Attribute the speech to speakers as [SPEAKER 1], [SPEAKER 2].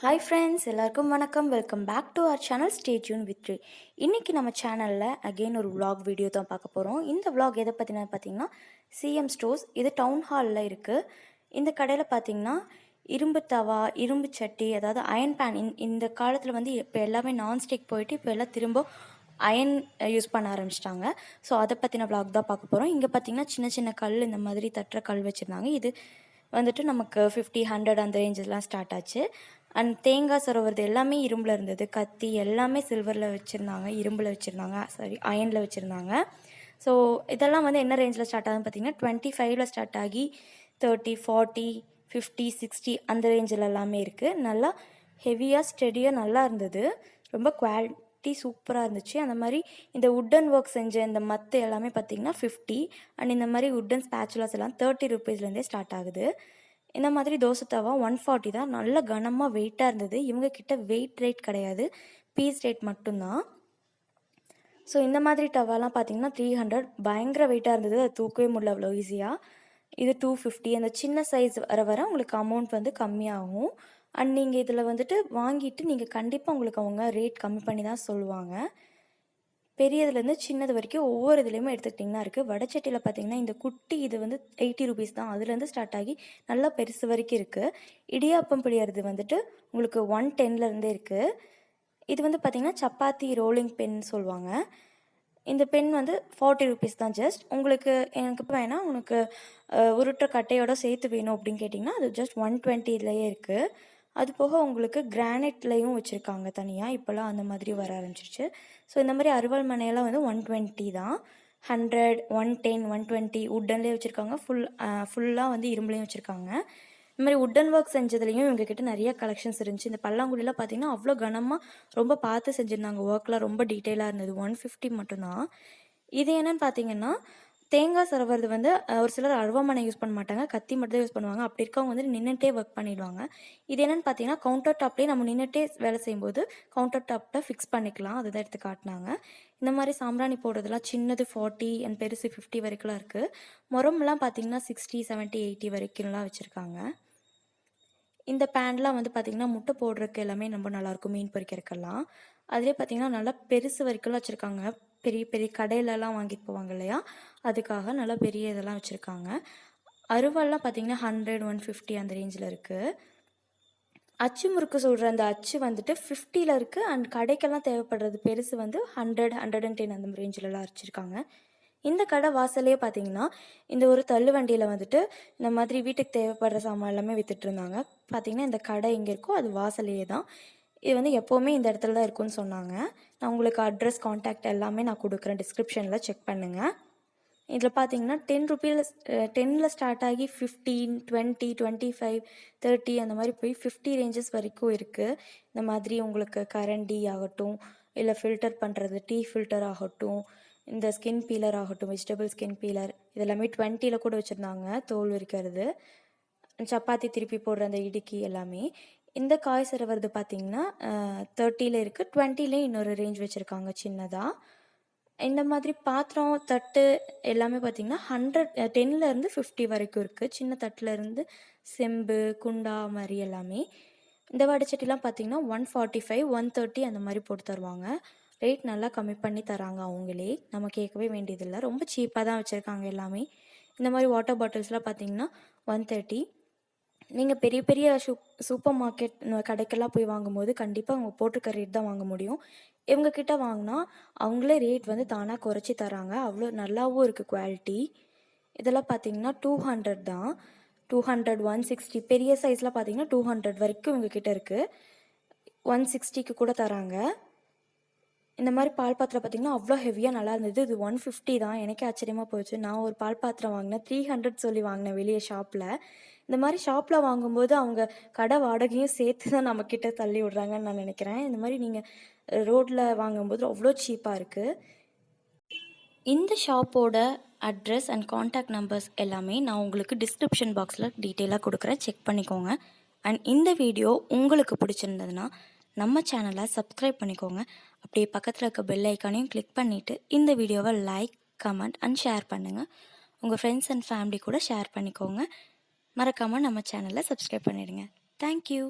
[SPEAKER 1] Hi friends எல்லாருக்கும் வணக்கம். Welcome back to our channel stay tuned வித்ரி இன்றைக்கி நம்ம சேனலில் அகெயின் ஒரு vlog வீடியோ தான் பார்க்க போகிறோம் இந்த vlog எதை பற்றின பார்த்தீங்கன்னா சிஎம் ஸ்டோர்ஸ் இது டவுன் ஹாலில் இருக்குது இந்த கடையில் பார்த்தீங்கன்னா இரும்பு தவா இரும்பு சட்டி அதாவது அயன் பேன் இந்த காலத்தில் வந்து இப்போ எல்லாமே நான்ஸ்டிக் போயிட்டு இப்போ எல்லாம் திரும்ப அயன் யூஸ் பண்ண ஆரம்பிச்சிட்டாங்க. ஸோ அதை பற்றின vlog தான் பார்க்க போகிறோம் இங்கே பார்த்தீங்கன்னா சின்ன சின்ன கல் இந்த மாதிரி தட்டுற கல் வச்சுருந்தாங்க. இது வந்துட்டு நமக்கு ஃபிஃப்டி ஹண்ட்ரட் அந்த ரேஞ்சஸ்லாம் ஸ்டார்ட் ஆச்சு. அண்ட் தேங்காய் சொரவுறது எல்லாமே இரும்பில் இருந்தது. கத்தி எல்லாமே சில்வரில் வச்சுருந்தாங்க இரும்பில் வச்சுருந்தாங்க சாரி அயனில் வச்சுருந்தாங்க. ஸோ இதெல்லாம் வந்து என்ன ரேஞ்சில் ஸ்டார்ட் ஆகுதுன்னு பார்த்தீங்கன்னா டுவெண்ட்டி ஃபைவ்ல ஸ்டார்ட் ஆகி தேர்ட்டி ஃபார்ட்டி ஃபிஃப்டி சிக்ஸ்டி அந்த ரேஞ்சில் எல்லாமே இருக்குது நல்லா ஹெவியாக ஸ்டெடியாக நல்லா இருந்தது. ரொம்ப குவாலிட்டி சூப்பராக இருந்துச்சு. அந்த மாதிரி இந்த உட்டன் ஒர்க் செஞ்ச இந்த மத்து எல்லாமே பார்த்தீங்கன்னா ஃபிஃப்டி அண்ட் இந்த மாதிரி உட்டன் ஸ்பேச்சுலாஸ் எல்லாம் தேர்ட்டி ருபீஸ்லேருந்தே ஸ்டார்ட் ஆகுது. இந்த மாதிரி தோசை தவா ஒன் ஃபார்ட்டி தான். நல்ல கனமாக வெயிட்டாக இருந்தது. இவங்க கிட்ட வெயிட் ரேட் கிடையாது. பீஸ் ரேட் மட்டும்தான். ஸோ இந்த மாதிரி டவாலாம் பார்த்தீங்கன்னா த்ரீ ஹண்ட்ரட் பயங்கர வெயிட்டாக இருந்தது. அது தூக்கவே முடியல அவ்வளோ ஈஸியாக இது டூ ஃபிஃப்டி அந்த சின்ன சைஸ் வர வர உங்களுக்கு அமௌண்ட் வந்து கம்மியாகும். அண்ட் நீங்கள் இதில் வந்துட்டு வாங்கிட்டு நீங்கள் கண்டிப்பாக உங்களுக்கு அவங்க ரேட் கம்மி பண்ணி தான் சொல்லுவாங்க. பெரியதுலேருந்து சின்னது வரைக்கும் ஒவ்வொரு இதுலேயுமே எடுத்துக்கிட்டிங்கன்னா இருக்குது வடச்சட்டியில் பார்த்தீங்கன்னா இந்த குட்டி இது வந்து எயிட்டி ருபீஸ் தான். அதுலேருந்து ஸ்டார்ட் ஆகி நல்லா பெருசு வரைக்கும் இருக்குது இடியாப்பம் பிடிக்கிறது வந்துட்டு உங்களுக்கு ஒன் டென்லேருந்தே இருக்குது இது வந்து பார்த்திங்கன்னா சப்பாத்தி ரோலிங் பென் சொல்லுவாங்க. இந்த பென் வந்து ஃபார்ட்டி ருபீஸ் தான் ஜஸ்ட் உங்களுக்கு எனக்கு இப்போ வேணால் உனக்கு உருட்டுற கட்டையோட சேர்த்து வேணும் அப்படின்னு கேட்டிங்கன்னா அது ஜஸ்ட் ஒன் டுவெண்ட்டிலேயே இருக்குது அது போக உங்களுக்கு கிரானைட்லேயும் வச்சுருக்காங்க தனியாக இப்போல்லாம் அந்த மாதிரி வர ஆரம்பிச்சிருச்சு. ஸோ இந்த மாதிரி அறுவாள் மனையெல்லாம் வந்து ஒன் டுவெண்ட்டி தான். Hundred one ten one twenty உட்டன்லேயே வச்சுருக்காங்க. ஃபுல் ஃபுல்லாக வந்து இரும்புலேயும் வச்சுருக்காங்க. இந்த மாதிரி உட்டன் ஒர்க் செஞ்சதுலேயும் இவங்கக்கிட்ட நிறைய கலெக்ஷன்ஸ் இருந்துச்சு. இந்த பல்லாங்குழிலாம் பார்த்தீங்கன்னா அவ்வளோ கனமாக ரொம்ப பார்த்து செஞ்சுருந்தாங்க. ஒர்க்லாம் ரொம்ப டீட்டெயிலாக இருந்தது. ஒன் ஃபிஃப்டி மட்டும்தான். இது என்னன்னு பார்த்தீங்கன்னா தேங்காய் சரவுறது வந்து ஒரு சிலர் அருவாமனை யூஸ் பண்ண மாட்டாங்க. கத்தி மட்டும் தான் யூஸ் பண்ணுவாங்க. அப்படி இருக்கவங்க வந்து நின்றுட்டே ஒர்க் பண்ணிடுவாங்க. இது என்னென்னு பார்த்தீங்கன்னா கவுண்டர் டாப்லேயே நம்ம நின்றுட்டே வேலை செய்யும்போது கவுண்டர் டாப்பில் ஃபிக்ஸ் பண்ணிக்கலாம். அதுதான் எடுத்து காட்டினாங்க. இந்த மாதிரி சாம்பிராணி போடுறதுலாம் சின்னது ஃபார்ட்டி அண்ட் பெருசு ஃபிஃப்டி வரைக்கும்லாம் இருக்குது முரம்லாம் பார்த்தீங்கன்னா சிக்ஸ்டி செவன்ட்டி எயிட்டி வரைக்கும்லாம் வச்சுருக்காங்க. இந்த பேன்லாம் வந்து பார்த்திங்கன்னா முட்டை போடுறதுக்கு எல்லாமே ரொம்ப நல்லாயிருக்கும். மீன் பொறிக்கிறதுக்கெல்லாம். அதிலே பார்த்திங்கன்னா நல்லா பெருசு வரைக்கும்லாம் வச்சுருக்காங்க. பெரிய பெரிய கடையிலலாம் வாங்கிட்டு போவாங்க இல்லையா? அதுக்காக நல்லா பெரிய இதெல்லாம் வச்சுருக்காங்க. அருவாள்லாம் பார்த்திங்கன்னா ஹண்ட்ரட் ஒன் ஃபிஃப்டி அந்த ரேஞ்சில் இருக்குது அச்சு முறுக்கு சொல்கிற அந்த அச்சு வந்துட்டு ஃபிஃப்டியில் இருக்குது அண்ட் கடைக்கெல்லாம் தேவைப்படுறது பெருசு வந்து ஹண்ட்ரட் ஹண்ட்ரட் அண்ட் டென் அந்த ரேஞ்சிலலாம் அரைச்சிருக்காங்க. இந்த கடை வாசலே பார்த்தீங்கன்னா இந்த ஒரு தள்ளு வண்டியில் வந்துட்டு இந்த மாதிரி வீட்டுக்கு தேவைப்படுற சாமான் எல்லாமே வித்துட்டு இருந்தாங்க. பார்த்தீங்கன்னா இந்த கடை எங்கே இருக்கோ அது வாசலையே தான். இது வந்து எப்போவுமே இந்த இடத்துல தான் இருக்கும்னு சொன்னாங்க. நான் உங்களுக்கு அட்ரஸ் காண்டாக்ட் எல்லாமே நான் கொடுக்குறேன். டிஸ்கிரிப்ஷனில் செக் பண்ணுங்கள் இதில் பார்த்தீங்கன்னா டென் ருபீஸ் டென்னில் ஸ்டார்ட் ஆகி fifteen twenty twenty five thirty அந்த மாதிரி போய் ஃபிஃப்டி ரேஞ்சஸ் வரைக்கும் இருக்குது இந்த மாதிரி உங்களுக்கு கரண்டி ஆகட்டும் இல்லை ஃபில்டர் பண்ணுறது டீ ஃபில்டர் ஆகட்டும் இந்த ஸ்கின் பீலர் ஆகட்டும் வெஜிடபிள் ஸ்கின் பீலர் இதெல்லாமே டுவெண்ட்டியில் கூட வச்சுருந்தாங்க தோல் விரிக்கிறது. சப்பாத்தி திருப்பி போடுற அந்த இடுக்கி எல்லாமே. இந்த காய் வருது பார்த்தீங்கன்னா தேர்ட்டியில் இருக்குது டுவெண்ட்டிலே இன்னொரு ரேஞ்ச் வச்சுருக்காங்க சின்னதாக இந்த மாதிரி பாத்திரம் தட்டு எல்லாமே பார்த்தீங்கன்னா ஹண்ட்ரட் டென்லேருந்து ஃபிஃப்டி வரைக்கும் இருக்குது சின்ன தட்டுல இருந்து செம்பு குண்டா மாதிரி எல்லாமே. இந்த வடைச்சட்டிலாம் பார்த்தீங்கன்னா one forty five one thirty அந்த மாதிரி போட்டு தருவாங்க. ரேட் நல்லா கம்மி பண்ணி தராங்க அவங்களே. நம்ம கேட்கவே வேண்டியதில்லை. ரொம்ப சீப்பாக தான் வச்சுருக்காங்க எல்லாமே. இந்த மாதிரி வாட்டர் பாட்டில்ஸ்லாம் பார்த்தீங்கன்னா ஒன் தேர்ட்டி நீங்கள் பெரிய பெரிய சூ சூப்பர் மார்க்கெட் கடைக்கெல்லாம் போய் வாங்கும்போது கண்டிப்பாக அவங்க போட்டிருக்க ரேட் தான் வாங்க முடியும். இவங்கக்கிட்ட வாங்கினா அவங்களே ரேட் வந்து தானாக குறைச்சி தராங்க. அவ்வளோ நல்லாவும் இருக்குது குவாலிட்டி இதெல்லாம் பார்த்தீங்கன்னா டூ ஹண்ட்ரட் தான். டூ ஹண்ட்ரட் ஒன் சிக்ஸ்டி பெரிய சைஸில் பார்த்தீங்கன்னா டூ ஹண்ட்ரட் வரைக்கும் இவங்கக்கிட்ட இருக்குது ஒன் சிக்ஸ்டிக்கு கூட தராங்க. இந்த மாதிரி பால் பாத்திரம் பார்த்தீங்கன்னா அவ்வளோ ஹெவியாக நல்லா இருந்தது. இது ஒன் ஃபிஃப்டி தான். எனக்கே ஆச்சரியமாக போச்சு. நான் ஒரு பால் பாத்திரம் வாங்கினேன். த்ரீ ஹண்ட்ரட் சொல்லி வாங்கினேன் வெளியே ஷாப்பில் இந்த மாதிரி ஷாப்பில் வாங்கும்போது அவங்க கடை வாடகையும் சேர்த்து தான் நம்மக்கிட்ட தள்ளி விடுறாங்கன்னு நான் நினைக்கிறேன். இந்த மாதிரி நீங்கள் ரோட்டில் வாங்கும்போது அவ்வளோ சீப்பாக இருக்குது இந்த ஷாப்போட அட்ரஸ் அண்ட் காண்டாக்ட் நம்பர்ஸ் எல்லாமே நான் உங்களுக்கு டிஸ்கிரிப்ஷன் பாக்ஸில் டீட்டெயிலாக கொடுக்குறேன். செக் பண்ணிக்கோங்க. அண்ட் இந்த வீடியோ உங்களுக்கு பிடிச்சிருந்ததுன்னா நம்ம சேனலை சப்ஸ்கிரைப் பண்ணிக்கோங்க. அப்படியே பக்கத்தில் இருக்க பெல் ஐக்கானையும் கிளிக் பண்ணிவிட்டு இந்த வீடியோவை லைக் கமெண்ட் அண்ட் ஷேர் பண்ணுங்கள் உங்கள் ஃப்ரெண்ட்ஸ் அண்ட் ஃபேமிலி கூட ஷேர் பண்ணிக்கோங்க. மறக்காமல் நம்ம சேனலை சப்ஸ்கிரைப் பண்ணிடுங்க. தேங்க்யூ